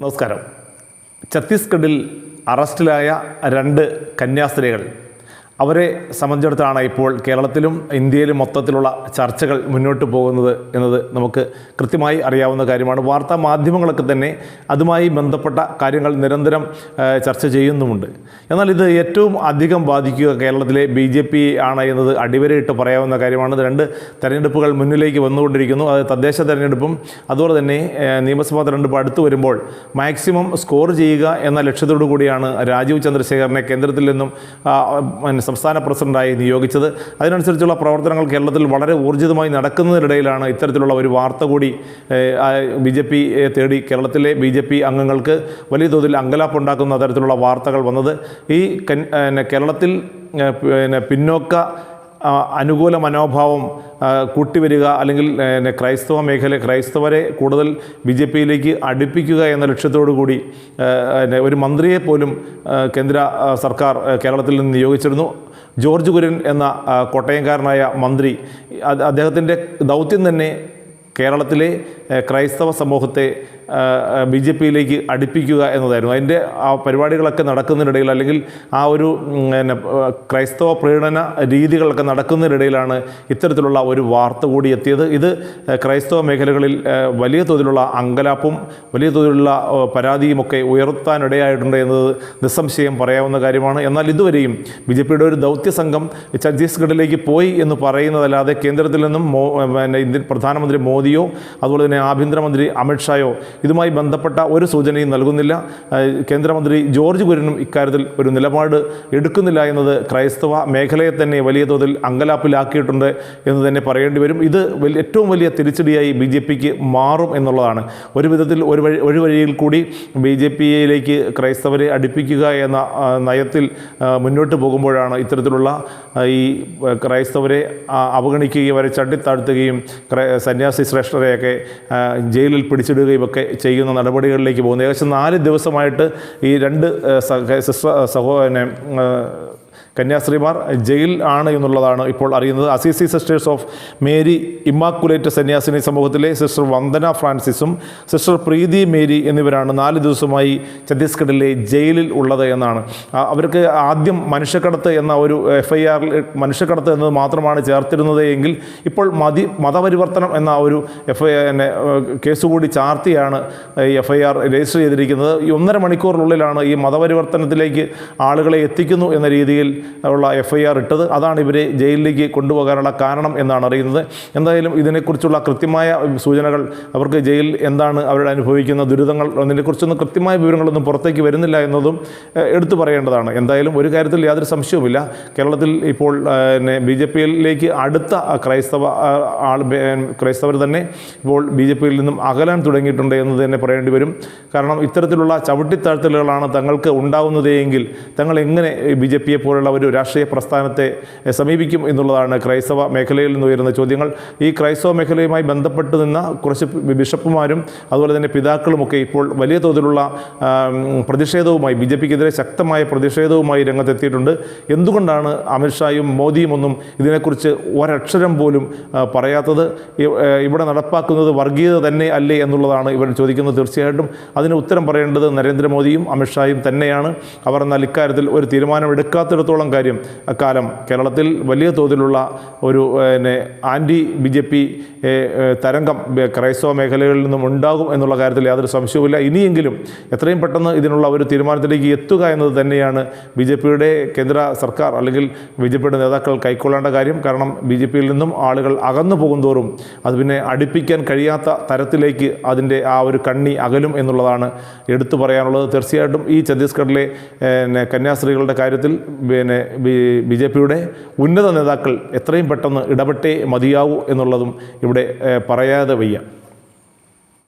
നമസ്കാരം. ഛത്തീസ്ഗഡിൽ അറസ്റ്റിലായ രണ്ട് കന്യാസ്ത്രീകൾ അവരെ സംബന്ധിച്ചിടത്താണ് ഇപ്പോൾ കേരളത്തിലും ഇന്ത്യയിലും മൊത്തത്തിലുള്ള ചർച്ചകൾ മുന്നോട്ട് പോകുന്നത് എന്നത് നമുക്ക് കൃത്യമായി അറിയാവുന്ന കാര്യമാണ്. വാർത്താ മാധ്യമങ്ങളൊക്കെ തന്നെ അതുമായി ബന്ധപ്പെട്ട കാര്യങ്ങൾ നിരന്തരം ചർച്ച ചെയ്യുന്നുമുണ്ട്. എന്നാൽ ഇത് ഏറ്റവും അധികം ബാധിക്കുക കേരളത്തിലെ ബി ജെ പി ആണ് എന്നത് അടിവരയിട്ട് പറയാവുന്ന കാര്യമാണ്. രണ്ട് തെരഞ്ഞെടുപ്പുകൾ മുന്നിലേക്ക് വന്നുകൊണ്ടിരിക്കുന്നു. അത് തദ്ദേശ തെരഞ്ഞെടുപ്പും അതുപോലെ തന്നെ നിയമസഭാ തെരഞ്ഞെടുപ്പ് അടുത്ത് വരുമ്പോൾ മാക്സിമം സ്കോർ ചെയ്യുക എന്ന ലക്ഷ്യത്തോടു കൂടിയാണ് രാജീവ് ചന്ദ്രശേഖരനെ കേന്ദ്രത്തിൽ നിന്നും സംസ്ഥാന പ്രസിഡന്റായി നിയോഗിച്ചത്. അതിനനുസരിച്ചുള്ള പ്രവർത്തനങ്ങൾ കേരളത്തിൽ വളരെ ഊർജിതമായി നടക്കുന്നതിനിടയിലാണ് ഇത്തരത്തിലുള്ള ഒരു വാർത്ത കൂടി ബി ജെ പി തേടി കേരളത്തിലെ ബി ജെ പി അംഗങ്ങൾക്ക് വലിയ തോതിൽ അങ്കലാപ്പുണ്ടാക്കുന്ന തരത്തിലുള്ള വാർത്തകൾ വന്നത്. ഈ കേരളത്തിൽ പിന്നെ പിന്നോക്ക അനുകൂല മനോഭാവം കൂട്ടിവരിക അല്ലെങ്കിൽ ക്രൈസ്തവ മേഖല ക്രൈസ്തവരെ കൂടുതൽ ബി ജെ പിയിലേക്ക് അടുപ്പിക്കുക എന്ന ലക്ഷ്യത്തോടു കൂടി ഒരു മന്ത്രിയെ പോലും കേന്ദ്ര സർക്കാർ കേരളത്തിൽ നിന്ന് നിയോഗിച്ചിരുന്നു. ജോർജ് കുര്യൻ എന്ന കോട്ടയംകാരനായ മന്ത്രി അദ്ദേഹത്തിന്റെ ദൗത്യം തന്നെ കേരളത്തിലെ ക്രൈസ്തവ സമൂഹത്തെ ബി ജെ പിയിലേക്ക് അടുപ്പിക്കുക എന്നതായിരുന്നു. അതിന്റെ ആ പരിപാടികളൊക്കെ നടക്കുന്നതിനിടയിൽ അല്ലെങ്കിൽ ആ ഒരു പിന്നെ ക്രൈസ്തവ പ്രീണന രീതികളൊക്കെ നടക്കുന്നതിനിടയിലാണ് ഇത്തരത്തിലുള്ള ഒരു വാർത്ത കൂടി എത്തിയത്. ഇത് ക്രൈസ്തവ മേഖലകളിൽ വലിയ തോതിലുള്ള അങ്കലാപ്പും വലിയ തോതിലുള്ള പരാതിയുമൊക്കെ ഉയർത്താനിടയായിട്ടുണ്ട് എന്നത് നിസ്സംശയം പറയാവുന്ന കാര്യമാണ്. എന്നാൽ ഇതുവരെയും ബി ജെ പിയുടെ ഒരു ദൗത്യ സംഘം ഛത്തീസ്ഗഡിലേക്ക് പോയി എന്ന് പറയുന്നതല്ലാതെ കേന്ദ്രത്തിൽ നിന്നും മോ പിന്നെ ഇന്ത്യൻ പ്രധാനമന്ത്രി മോദിയോ അതുപോലെ തന്നെ ആഭ്യന്തരമന്ത്രി അമിത്ഷായോ ഇതുമായി ബന്ധപ്പെട്ട ഒരു സൂചനയും നൽകുന്നില്ല. കേന്ദ്രമന്ത്രി ജോർജ് കുര്യനും ഇക്കാര്യത്തിൽ ഒരു നിലപാട് എടുക്കുന്നില്ല എന്നത് ക്രൈസ്തവ മേഖലയെ തന്നെ വലിയ തോതിൽ അങ്കലാപ്പിലാക്കിയിട്ടുണ്ട് എന്ന് തന്നെ പറയേണ്ടി വരും. ഇത് ഏറ്റവും വലിയ തിരിച്ചടിയായി ബി ജെ പിക്ക് മാറും എന്നുള്ളതാണ്. ഒരു വിധത്തിൽ ഒരു വഴി ഒരു വഴിയിൽ കൂടി ബി ജെ പിയിലേക്ക് ക്രൈസ്തവരെ അടുപ്പിക്കുക എന്ന നയത്തിൽ മുന്നോട്ട് പോകുമ്പോഴാണ് ഇത്തരത്തിലുള്ള ഈ ക്രൈസ്തവരെ അവഗണിക്കുകയും അവരെ ചട്ടിത്താഴ്ത്തുകയും സന്യാസി ശ്രേഷ്ഠരെയൊക്കെ ജയിലിൽ പിടിച്ചിടുകയും ഒക്കെ ചെയ്യുന്ന നടപടികളിലേക്ക് പോകുന്നത് ഏകദേശം നാല് ദിവസമായിട്ട് ഈ രണ്ട് സഹോ സഹ- കന്യാസ്ത്രീമാർ ജയിൽ ആണ് എന്നുള്ളതാണ് ഇപ്പോൾ അറിയുന്നത്. Assisi sisters of Mary Immaculate സന്യാസിനി സമൂഹത്തിലെ സിസ്റ്റർ വന്ദന ഫ്രാൻസിസും സിസ്റ്റർ പ്രീതി മേരി എന്നിവരാണ് നാല് ദിവസമായി ഛത്തീസ്ഗഡിലെ ജയിലിൽ ഉള്ളത് എന്നാണ്. അവർക്ക് ആദ്യം മനുഷ്യക്കടത്ത് എന്ന ഒരു എഫ് ഐ ആറിൽ മനുഷ്യക്കടത്ത് എന്നത് മാത്രമാണ് ചേർത്തിരുന്നത് എങ്കിൽ ഇപ്പോൾ മതി മതപരിവർത്തനം എന്ന ഒരു എഫ് ഐ എന്നെ കേസ് കൂടി ചാർത്തിയാണ് ഈ എഫ് ഐ ആർ രജിസ്റ്റർ ചെയ്തിരിക്കുന്നത്. ഈ ഒന്നര മണിക്കൂറിനുള്ളിലാണ് ഈ മതപരിവർത്തനത്തിലേക്ക് ആളുകളെ എത്തിക്കുന്നു എന്ന രീതിയിൽ ഉള്ള എഫ് ഐ ആർ ഇട്ടത്. അതാണ് ഇവരെ ജയിലിലേക്ക് കൊണ്ടുപോകാനുള്ള കാരണം എന്നാണ് അറിയുന്നത്. എന്തായാലും ഇതിനെക്കുറിച്ചുള്ള കൃത്യമായ സൂചനകൾ അവർക്ക് ജയിൽ എന്താണ് അവരുടെ അനുഭവിക്കുന്ന ദുരിതങ്ങൾ അതിനെക്കുറിച്ചൊന്നും കൃത്യമായ വിവരങ്ങളൊന്നും പുറത്തേക്ക് വരുന്നില്ല എന്നതും എടുത്തു പറയേണ്ടതാണ്. എന്തായാലും ഒരു കാര്യത്തിൽ യാതൊരു സംശയവുമില്ല. കേരളത്തിൽ ഇപ്പോൾ പിന്നെ ബി ജെ പിയിലേക്ക് അടുത്ത ക്രൈസ്തവ ആൾ ക്രൈസ്തവർ തന്നെ ഇപ്പോൾ ബി ജെ പിയിൽ നിന്നും അകലാൻ തുടങ്ങിയിട്ടുണ്ട് എന്ന് തന്നെ പറയേണ്ടി വരും. കാരണം ഇത്തരത്തിലുള്ള ചവിട്ടിത്താഴ്ത്തലുകളാണ് തങ്ങൾക്ക് ഉണ്ടാവുന്നതെങ്കിൽ തങ്ങൾ എങ്ങനെ ബി ജെ പിയെ പോലുള്ള ഒരു രാഷ്ട്രീയ പ്രസ്ഥാനത്തെ സമീപിക്കും എന്നുള്ളതാണ് ക്രൈസ്തവ മേഖലയിൽ നിന്ന് ഉയരുന്ന ചോദ്യങ്ങൾ. ഈ ക്രൈസ്തവ മേഖലയുമായി ബന്ധപ്പെട്ട് നിന്ന കുറച്ച് ബിഷപ്പുമാരും അതുപോലെ തന്നെ പിതാക്കളുമൊക്കെ ഇപ്പോൾ വലിയ തോതിലുള്ള പ്രതിഷേധവുമായി ബി ജെ പിക്കെതിരെ ശക്തമായ പ്രതിഷേധവുമായി രംഗത്തെത്തിയിട്ടുണ്ട്. എന്തുകൊണ്ടാണ് അമിത്ഷായും മോദിയും ഒന്നും ഇതിനെക്കുറിച്ച് ഒരക്ഷരം പോലും പറയാത്തത്? ഇവിടെ നടപ്പാക്കുന്നത് വർഗീയത തന്നെ അല്ലേ എന്നുള്ളതാണ് ഇവർ ചോദിക്കുന്നത് തീർച്ചയായിട്ടും. അതിന് ഉത്തരം പറയേണ്ടത് നരേന്ദ്രമോദിയും അമിത്ഷായും തന്നെയാണ്. അവർ എന്നാൽ ഇക്കാര്യത്തിൽ ഒരു തീരുമാനം എടുക്കാത്തിടത്തോളം കാര്യം അക്കാലം കേരളത്തിൽ വലിയ തോതിലുള്ള ഒരു പിന്നെ ആന്റി ബി ജെ പി തരംഗം ക്രൈസ്തവ മേഖലകളിൽ നിന്നും ഉണ്ടാകും എന്നുള്ള കാര്യത്തിൽ യാതൊരു സംശയവുമില്ല. ഇനിയെങ്കിലും എത്രയും പെട്ടെന്ന് ഇതിനുള്ള ഒരു തീരുമാനത്തിലേക്ക് എത്തുക എന്നത് തന്നെയാണ് ബി ജെ പിയുടെ കേന്ദ്ര സർക്കാർ അല്ലെങ്കിൽ ബി ജെ പിയുടെ നേതാക്കൾ കൈക്കൊള്ളേണ്ട കാര്യം. കാരണം ബി ജെ പിയിൽ നിന്നും ആളുകൾ അകന്നു പോകുന്തോറും അത് പിന്നെ അടുപ്പിക്കാൻ കഴിയാത്ത തരത്തിലേക്ക് അതിന്റെ ആ ഒരു കണ്ണി അകലും എന്നുള്ളതാണ് എടുത്തു പറയാനുള്ളത്. തീർച്ചയായിട്ടും ഈ ഛത്തീസ്ഗഡിലെ പിന്നെ കന്യാസ്ത്രീകളുടെ കാര്യത്തിൽ പിന്നെ ബി ജെ പിയുടെ ഉന്നത നേതാക്കൾ എത്രയും പെട്ടെന്ന് ഇടപെട്ടേ മതിയാവൂ എന്നുള്ളതും ഇവിടെ പറയാതെ വയ്യ.